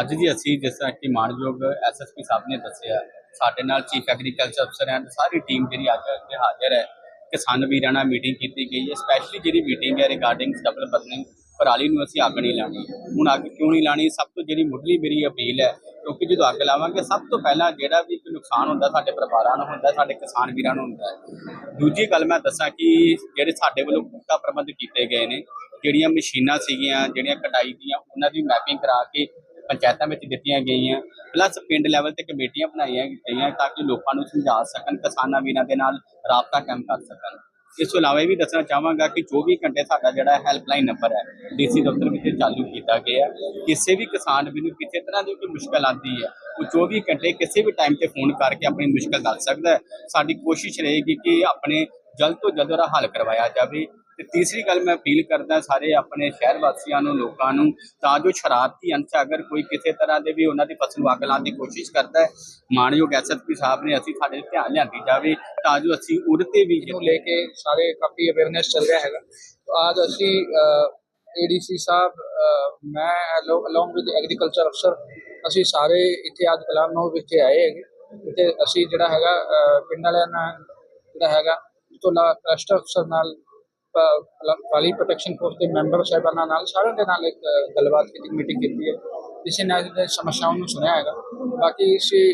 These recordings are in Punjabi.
ਅੱਜ ਜੀ ਅਸੀਂ ਜਿਸ ਤਰ੍ਹਾਂ ਕਿ ਮਾਨਯੋਗ ਐਸਐਸਪੀ ਸਾਹਿਬ ਨੇ ਦੱਸਿਆ, ਸਾਡੇ ਨਾਲ ਚੀਫ ਐਗਰੀਕਲਚਰ ਅਫਸਰ ਐਂਡ ਸਾਰੀ ਟੀਮ ਜਿਹੜੀ ਅੱਜ ਇੱਥੇ ਹਾਜ਼ਰ ਹੈ, ਕਿਸਾਨ ਵੀਰਾਂ ਨਾਲ ਮੀਟਿੰਗ ਕੀਤੀ ਗਈ ਹੈ ਸਪੈਸ਼ਲੀ ਜਿਹੜੀ ਮੀਟਿੰਗ ਹੈ ਰਿਗਾਰਡਿੰਗ ਡਬਲ ਬਰਨਿੰਗ ਪਰਾਲੀ ਨੂੰ ਅਸੀਂ ਅੱਗ ਨਹੀਂ ਲਾਣੀ ਹੁਣ ਅੱਗ ਕਿਉਂ ਨਹੀਂ ਲਾਣੀ ਸਭ ਤੋਂ ਜਿਹੜੀ ਮੁੱਢਲੀ ਮੇਰੀ ਅਪੀਲ ਹੈ, ਕਿਉਂਕਿ ਜਦੋਂ ਅੱਗ ਲਾਵਾਂਗੇ, ਸਭ ਤੋਂ ਪਹਿਲਾਂ ਜਿਹੜਾ ਵੀ ਕੋਈ ਨੁਕਸਾਨ ਹੁੰਦਾ ਸਾਡੇ ਪਰਿਵਾਰਾਂ ਨੂੰ ਹੁੰਦਾ, ਸਾਡੇ ਕਿਸਾਨ ਵੀਰਾਂ ਨੂੰ ਹੁੰਦਾ ਹੈ। ਦੂਜੀ ਗੱਲ ਮੈਂ ਦੱਸਾਂ ਕਿ ਜਿਹੜੇ ਸਾਡੇ ਵੱਲੋਂ ਪੁਖਤਾ ਪ੍ਰਬੰਧ ਕੀਤੇ ਗਏ ਨੇ, ਜਿਹੜੀਆਂ ਮਸ਼ੀਨਾਂ ਸੀਗੀਆਂ, ਜਿਹੜੀਆਂ ਕਟਾਈ ਦੀਆਂ, ਉਹਨਾਂ ਦੀ ਮੈਪਿੰਗ ਕਰਾ ਕੇ ਪੰਚਾਇਤਾਂ ਵਿੱਚ ਦਿੱਤੀਆਂ ਗਈਆਂ। ਪਲੱਸ ਪਿੰਡ ਲੈਵਲ ਤੇ ਕਮੇਟੀਆਂ ਬਣਾਈਆਂ ਗਈਆਂ ਤਾਂ ਕਿ ਲੋਕਾਂ ਨੂੰ ਸਮਝਾ ਸਕਣ, ਕਿਸਾਨਾਂ ਵੀ ਇਹਨਾਂ ਦੇ ਨਾਲ ਰਾਬਤਾ ਕਾਇਮ ਕਰ ਸਕਣ। ਇਸ ਤੋਂ ਇਲਾਵਾ ਇਹ ਵੀ ਦੱਸਣਾ ਚਾਹਾਂਗਾ ਕਿ 24 ਘੰਟੇ ਸਾਡਾ ਜਿਹੜਾ ਹੈਲਪਲਾਈਨ ਨੰਬਰ ਹੈ, ਡੀਸੀ ਦਫ਼ਤਰ ਵਿੱਚ ਚਾਲੂ ਕੀਤਾ ਗਿਆ ਹੈ। ਕਿਸੇ ਵੀ ਕਿਸਾਨ ਵੀ ਨੂੰ ਕਿਸੇ ਤਰ੍ਹਾਂ ਦੀ ਕੋਈ ਮੁਸ਼ਕਲ ਆਉਂਦੀ ਹੈ, ਉਹ 24 ਘੰਟੇ ਕਿਸੇ ਵੀ ਟਾਈਮ ਤੇ ਫੋਨ ਕਰਕੇ ਆਪਣੀ ਮੁਸ਼ਕਲ ਦੱਸ ਸਕਦਾ ਹੈ। ਸਾਡੀ ਕੋਸ਼ਿਸ਼ ਰਹੇਗੀ ਕਿ ਆਪਣੇ ਜਲਦ ਤੋਂ ਜਲਦ ਉਹਦਾ ਹੱਲ ਕਰਵਾਇਆ ਜਾਵੇ। ਤੇ ਤੀਸਰੀ ਗੱਲ ਮੈਂ ਅਪੀਲ ਕਰਦਾ ਸਾਰੇ ਆਪਣੇ ਸ਼ਹਿਰ ਵਾਸੀਆਂ ਨੂੰ, ਲੋਕਾਂ ਨੂੰ, ਤਾਂ ਜੋ ਸ਼ਰਾਰਤੀ ਅੰਸ਼ ਅਗਰ ਕੋਈ ਕਿਸੇ ਤਰ੍ਹਾਂ ਦੇ ਵੀ ਉਹਨਾਂ ਦੀ ਫਸਲ ਨੂੰ ਅੱਗ ਲਾਉਣ ਦੀ ਕੋਸ਼ਿਸ਼ ਕਰਦਾ ਹੈ, ਮਾਨਯੋਗ ਐਸਐਸਪੀ ਸਾਹਿਬ ਨੇ ਅਸੀਂ ਸਾਡੇ ਧਿਆਨ ਲਿਆਂਦੀ ਜਾਵੇ, ਤਾਂ ਜੋ ਅਸੀਂ ਉਹਦੇ ਤੇ ਵੀ ਨੂੰ ਲੈ ਕੇ ਸਾਰੇ ਕਾਫੀ ਅਵੇਅਰਨੈਸ ਚੱਲ ਰਿਹਾ ਹੈਗਾ। ਤਾਂ ਅੱਜ ਅਸੀਂ ਏਡੀਸੀ ਸਾਹਿਬ ਮੈਂ ਅਲੋਂਗ ਵਿਦ ਐਗਰੀਕਲਚਰ ਅਫਸਰ ਅਸੀਂ ਸਾਰੇ ਇੱਥੇ ਅੱਜ ਕਲਾਮ ਵਿਖੇ ਆਏ ਹੈਗੇ। ਤੇ ਅਸੀਂ ਜਿਹੜਾ ਹੈਗਾ ਪਿੰਡ ਵਾਲਿਆਂ ਨਾਲ ਜਿਹੜਾ ਹੈਗਾ ਇਸ ਤੋਂ ਲਾ ਕਲਸਟਰ ਅਫਸਰ ਨਾਲ ਵਾਲੀ ਪ੍ਰੋਟੈਕਸ਼ਨ ਫੋਰਸ ਦੇ ਮੈਂਬਰ ਸਾਹਿਬਾਨਾਂ ਨਾਲ ਸਾਰਿਆਂ ਦੇ ਨਾਲ ਇੱਕ ਗੱਲਬਾਤ ਕੀਤੀ, ਮੀਟਿੰਗ ਕੀਤੀ ਹੈ। ਜਿਸ ਨੇ ਦੇ ਸਮੱਸਿਆਵਾਂ ਨੂੰ ਸੁਣਿਆ ਹੈਗਾ। ਬਾਕੀ ਅਸੀਂ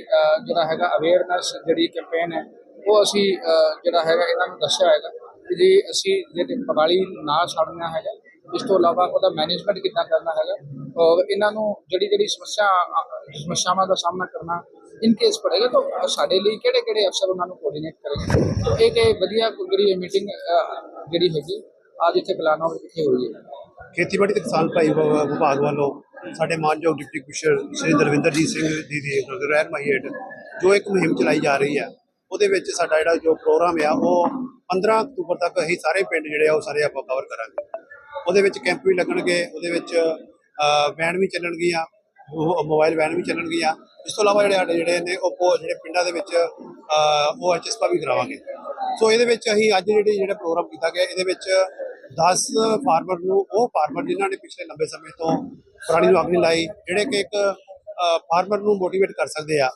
ਜਿਹੜਾ ਹੈਗਾ ਅਵੇਅਰਨੈਸ ਜਿਹੜੀ ਕੈਂਪੇਨ ਹੈ, ਉਹ ਅਸੀਂ ਜਿਹੜਾ ਹੈਗਾ ਇਹਨਾਂ ਨੂੰ ਦੱਸਿਆ ਹੈਗਾ ਜੀ ਅਸੀਂ ਜਿਹੜੇ ਪਰਾਲੀ ਨਾ ਛੱਡਣਾ ਹੈਗਾ, ਇਸ ਤੋਂ ਇਲਾਵਾ ਉਹਦਾ ਮੈਨੇਜਮੈਂਟ ਕਿੱਦਾਂ ਕਰਨਾ ਹੈਗਾ ਔਰ ਇਹਨਾਂ ਨੂੰ ਜਿਹੜੀ ਜਿਹੜੀ ਸਮੱਸਿਆ ਸਮੱਸਿਆਵਾਂ ਦਾ ਸਾਹਮਣਾ ਕਰਨਾ ਇਨ ਕੇਸ ਪੜੇਗਾ ਤਾਂ ਸਾਡੇ ਲਈ ਕਿਹੜੇ ਕਿਹੜੇ ਅਫਸਰ ਉਹਨਾਂ ਨੂੰ ਕੋਆਰਡੀਨੇਟ ਕਰਨਗੇ ਇਹ ਕਿ ਵਧੀਆ ਜਿਹੜੀ ਮੀਟਿੰਗ ਜਿਹੜੀ ਹੈਗੀ ਅੱਜ ਇੱਥੇ ਕਲਾਨਾ ਵਿਖੇ ਹੋਈ ਹੈ ਖੇਤੀਬਾੜੀ ਤੇ ਕਿਸਾਨ ਭਾਈ ਵਿਭਾਗ ਵੱਲੋਂ ਸਾਡੇ ਮਾਨਯੋਗ ਡਿਪਟੀ ਕਮਿਸ਼ਨਰ ਸ਼੍ਰੀ ਦਰਵਿੰਦਰਜੀਤ ਸਿੰਘ ਜੀ ਦੀ ਰਹਿਨਮਾਈ ਹੇਠ ਜੋ ਇੱਕ ਮੁਹਿੰਮ ਚਲਾਈ ਜਾ ਰਹੀ ਹੈ, ਉਹਦੇ ਵਿੱਚ ਸਾਡਾ ਜਿਹੜਾ ਜੋ ਪ੍ਰੋਗਰਾਮ ਆ, ਉਹ 15 ਅਕਤੂਬਰ ਤੱਕ ਅਸੀਂ ਸਾਰੇ ਪਿੰਡ ਜਿਹੜੇ ਆ, ਉਹ ਸਾਰੇ ਆਪਾਂ ਕਵਰ ਕਰਾਂਗੇ। ਉਹਦੇ ਵਿੱਚ ਕੈਂਪ ਵੀ ਲੱਗਣਗੇ, ਉਹਦੇ ਵਿੱਚ ਵੈਨ ਵੀ ਚੱਲਣਗੀਆਂ ਉਹ ਮੋਬਾਈਲ ਵੈਨ ਵੀ ਚੱਲਣਗੀਆਂ ਇਸ ਤੋਂ ਇਲਾਵਾ ਜਿਹੜੇ ਸਾਡੇ ਜਿਹੜੇ ਨੇ ਉਹ ਜਿਹੜੇ ਪਿੰਡਾਂ ਦੇ ਵਿੱਚ ਅ, ਉਹ ਐਚਐਸਪਾ ਵੀ ਕਰਾਵਾਂਗੇ। ਸੋ ਇਹਦੇ ਵਿੱਚ ਅਸੀਂ ਅੱਜ ਜਿਹੜੇ ਜਿਹੜਾ ਪ੍ਰੋਗਰਾਮ ਕੀਤਾ ਗਿਆ ਇਹਦੇ ਵਿੱਚ 10 ਫਾਰਮਰ ਨੂੰ ਉਹ ਫਾਰਮਰ ਜਿਨ੍ਹਾਂ ਨੇ ਪਿਛਲੇ ਲੰਬੇ ਸਮੇਂ ਤੋਂ ਪੁਰਾਣੀ ਨੂੰ ਅੱਗ ਲਾਈ ਜਿਹੜੇ ਕਿ ਇੱਕ ਫਾਰਮਰ ਨੂੰ ਮੋਟੀਵੇਟ ਕਰ ਸਕਦੇ ਆ।